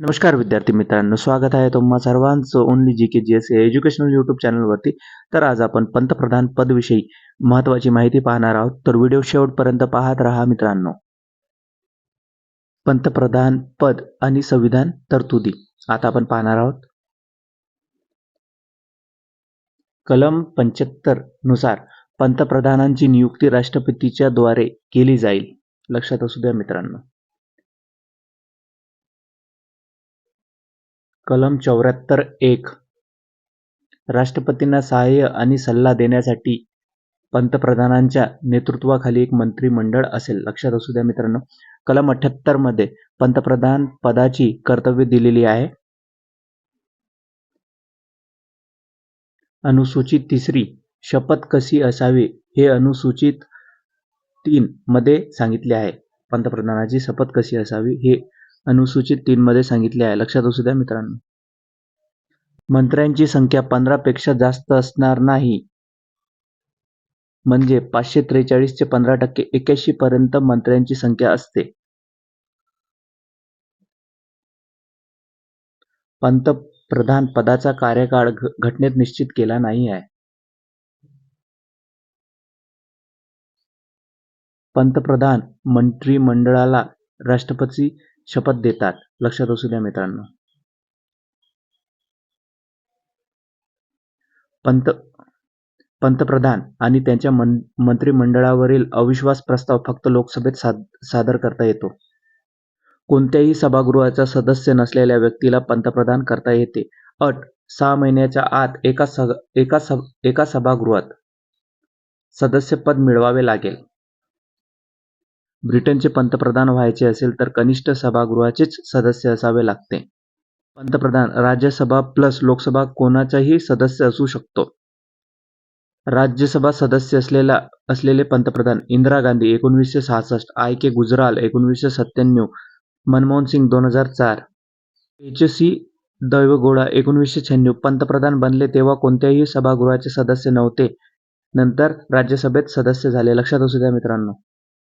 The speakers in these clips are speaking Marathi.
नमस्कार विद्यार्थी मित्रांनो स्वागत आहे तुम्हा सर्वांचं only G K G S educational YouTube चॅनलवरती तर आज आपण पंतप्रधान पदविषयी महत्त्वाची माहिती पाहणार आहोत. तर व्हिडिओ शेवटपर्यंत पाहत राहा मित्रांनो. पंतप्रधान पद आणि संविधान तरतुदी. आता आपण पाहणार आहोत. कलम पंच्याहत्तरनुसार पंतप्रधानांची नियुक्ती राष्ट्रपतीच्या द्वारे केली जाईल. लक्षात असू द्या मित्रांनो. कलम चौऱ्याहत्तर एक. राष्ट्रपतींना सहाय्य आणि सल्ला देण्यासाठी पंतप्रधानांच्या नेतृत्वाखाली एक मंत्रिमंडळ असेल. लक्षात असू द्या मित्रांनो. कलम अठ्याहत्तरमध्ये पंतप्रधान पदाची कर्तव्य दिलेली आहे. अनुसूचित तिसरी शपथ कशी असावी हे अनुसूचित तीन मध्ये सांगितले आहे. पंतप्रधानाची शपथ कशी असावी हे अनुसूचित तीन मध्ये सांगितले आहे. लक्षात असू द्या मित्रांनो. मंत्र्यांची संख्या पंधरापेक्षा जास्त असणार नाही. म्हणजे पाचशे त्रेचाळीस चे पंधरा टक्के एक्याऐंशी पर्यंत मंत्र्यांची संख्या असते. पंतप्रधान पदाचा कार्यकाळ घटनेत निश्चित केला नाही आहे. पंतप्रधान मंत्रिमंडळाला राष्ट्रपती शपथ देतात. लक्षात असू द्या मित्रांनो. पंत पंतप्रधान आणि त्यांच्या मन मंत्रिमंडळावरील अविश्वास प्रस्ताव फक्त लोकसभेत साद सादर करता येतो. कोणत्याही सभागृहाचा सदस्य नसलेल्या व्यक्तीला पंतप्रधान करता येते. अट सहा महिन्याच्या आत एका स एका स एका सभागृहात सदस्यपद मिळवावे लागेल. ब्रिटनचे पंतप्रधान व्हायचे असेल तर कनिष्ठ सभागृहाचेच सदस्य असावे लागते. पंतप्रधान राज्यसभा प्लस लोकसभा कोणाचाही सदस्य असू शकतो. राज्यसभा सदस्य असलेला असलेले पंतप्रधान इंदिरा गांधी एकोणवीसशे सहासष्ट आय के गुजराल एकोणवीसशे सत्त्याण्णव मनमोहन सिंग दोन हजार चार एच सी दैवगोडा एकोणवीसशे शहाण्णव पंतप्रधान बनले तेव्हा कोणत्याही सभागृहाचे सदस्य नव्हते. नंतर राज्यसभेत सदस्य झाले. लक्षात असू द्या मित्रांनो.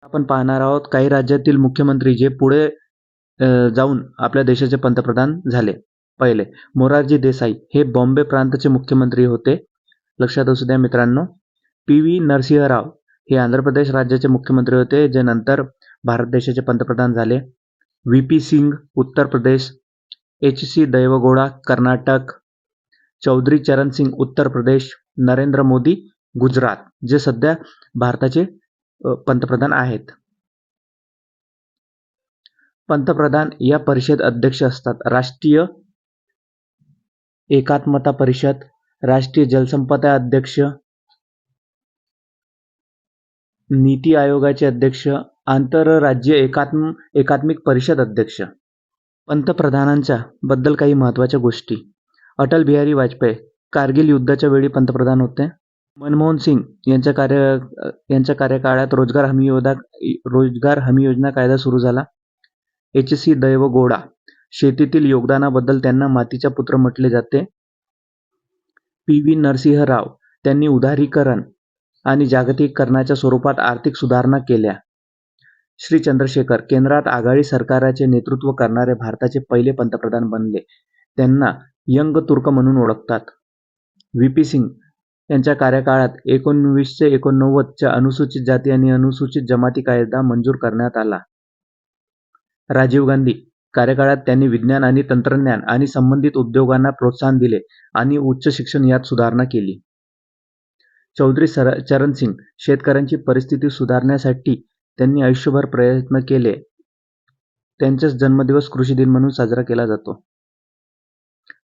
आपण पाहणार आहोत काही राज्यातील मुख्यमंत्री जे पुढे जाऊन आपल्या देशाचे पंतप्रधान झाले पहिले. मोरारजी देसाई हे बॉम्बे प्रांताचे मुख्यमंत्री होते. लक्षात असू द्या मित्रांनो पी व्ही नरसिंहराव हे आंध्र प्रदेश राज्याचे मुख्यमंत्री होते जे नंतर भारत देशाचे पंतप्रधान झाले. V P Singh Uttar Pradesh. H D Deve Gowda Karnataka. Chaudhary Charan Singh Uttar प्रदेश. नरेंद्र मोदी गुजरात जे सध्या भारताचे पंतप्रधान आहेत. पंतप्रधान या परिषद अध्यक्ष असतात. राष्ट्रीय एकात्मता परिषद राष्ट्रीय जलसंपदा अध्यक्ष नीती आयोगाचे अध्यक्ष आंतरराज्य एकात्म एकात्मिक परिषद अध्यक्ष. पंतप्रधानांच्या बद्दल काही महत्त्वाच्या गोष्टी. अटल बिहारी वाजपेयी कारगिल युद्धाच्या वेळी पंतप्रधान होते. मनमोहन सिंग यांच्या कार्य यांच्या कार्यकाळात रोजगार हमी योजना रोजगार हमी योजना कायदा सुरू झाला. एच सी दैव गोडा शेतीतील योगदानाबद्दल त्यांना मातीचा पुत्र म्हटले जाते. पी व्ही नरसिंहराव त्यांनी उदारीकरण आणि जागतिकीकरणाच्या स्वरूपात आर्थिक सुधारणा केल्या. श्री चंद्रशेखर केंद्रात आघाडी सरकाराचे नेतृत्व करणारे भारताचे पहिले पंतप्रधान बनले. त्यांना यंग तुर्क म्हणून ओळखतात. व्ही पी सिंग यांच्या कार्यकाळात एकोणवीसशे एकोणनव्वदच्या अनुसूचित जाती आणि अनुसूचित जमाती कायदा मंजूर करण्यात आला. राजीव गांधी कार्यकाळात त्यांनी विज्ञान आणि तंत्रज्ञान आणि संबंधित उद्योगांना प्रोत्साहन दिले आणि उच्च शिक्षण यात सुधारणा केली. चौधरी सर चरण सिंग शेतकऱ्यांची परिस्थिती सुधारण्यासाठी त्यांनी आयुष्यभर प्रयत्न केले. त्यांचाच जन्मदिवस कृषी दिन म्हणून साजरा केला जातो.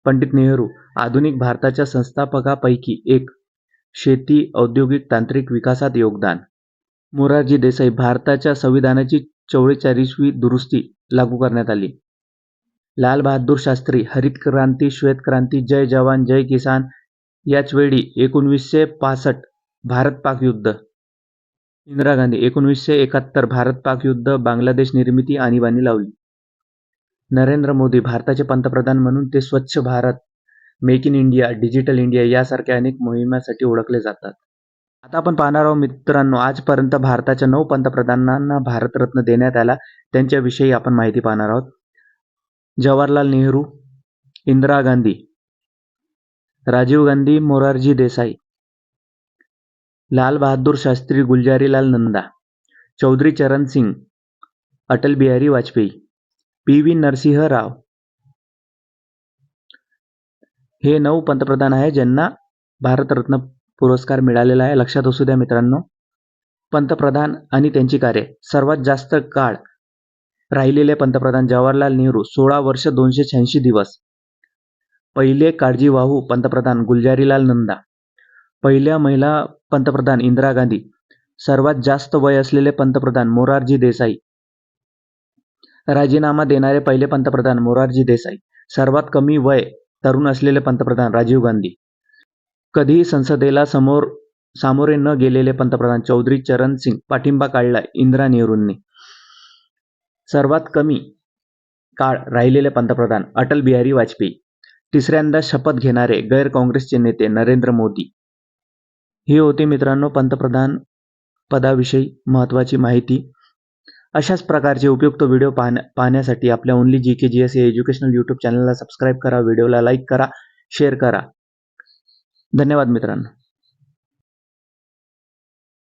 पंडित नेहरू आधुनिक भारताच्या संस्थापकापैकी एक शेती औद्योगिक तांत्रिक विकासात योगदान. मोरारजी देसाई भारताच्या संविधानाची चौवेचाळीसवी दुरुस्ती लागू करण्यात आली. लाल बहादूर शास्त्री हरित क्रांती श्वेत क्रांती जय जवान जय किसान याच वेळी एकोणवीसशे पासष्ट भारत पाक युद्ध. इंदिरा गांधी एकोणवीसशे एकाहत्तर भारत पाक युद्ध बांगलादेश निर्मिती आणीबाणी लावली. नरेंद्र मोदी भारताचे पंतप्रधान म्हणून ते Swachh Bharat make in India digital India यासारख्या अनेक मोहिमांसाठी ओळखले जातात. आता आपण पाहणार आहोत मित्रांनो आजपर्यंत भारताच्या नऊ पंतप्रधानांना भारतरत्न देण्यात आला. त्यांच्याविषयी आपण माहिती पाहणार आहोत. जवाहरलाल नेहरू इंदिरा गांधी राजीव गांधी मोरारजी देसाई लाल बहादूर शास्त्री गुलजारीलाल नंदा चौधरी चरण सिंग अटल बिहारी वाजपेयी पी व्ही नरसिंह राव हे नऊ पंतप्रधान आहे ज्यांना भारतरत्न पुरस्कार मिळालेला आहे. लक्षात असू द्या मित्रांनो. पंतप्रधान आणि त्यांची कार्य. सर्वात जास्त काळ राहिलेले पंतप्रधान जवाहरलाल नेहरू सोळा वर्ष दोनशे शहाऐंशी दिवस. पहिले काळजीवाहू पंतप्रधान गुलजारीलाल नंदा. पहिल्या महिला पंतप्रधान इंदिरा गांधी. सर्वात जास्त वय असलेले पंतप्रधान मोरारजी देसाई. राजीनामा देणारे पहिले पंतप्रधान मोरारजी देसाई. सर्वात कमी वय तरुण असलेले पंतप्रधान राजीव गांधी. कधीही संसदेला समोर सामोरे न गेलेले पंतप्रधान चौधरी चरण सिंग पाठिंबा काढला इंदिरा नेहरूंनी. सर्वात कमी काळ राहिलेले पंतप्रधान अटल बिहारी वाजपेयी. तिसऱ्यांदा शपथ घेणारे गैर काँग्रेसचे नेते नरेंद्र मोदी. ही होती मित्रांनो पंतप्रधान पदाविषयी महत्त्वाची माहिती. अशाच प्रकारचे उपयुक्त व्हिडिओ पाहण्या पाहण्यासाठी आपल्या only G K G S या एज्युकेशनल यूट्यूब चॅनलला सबस्क्राईब करा व्हिडिओला लाईक करा शेअर करा. धन्यवाद मित्रांनो.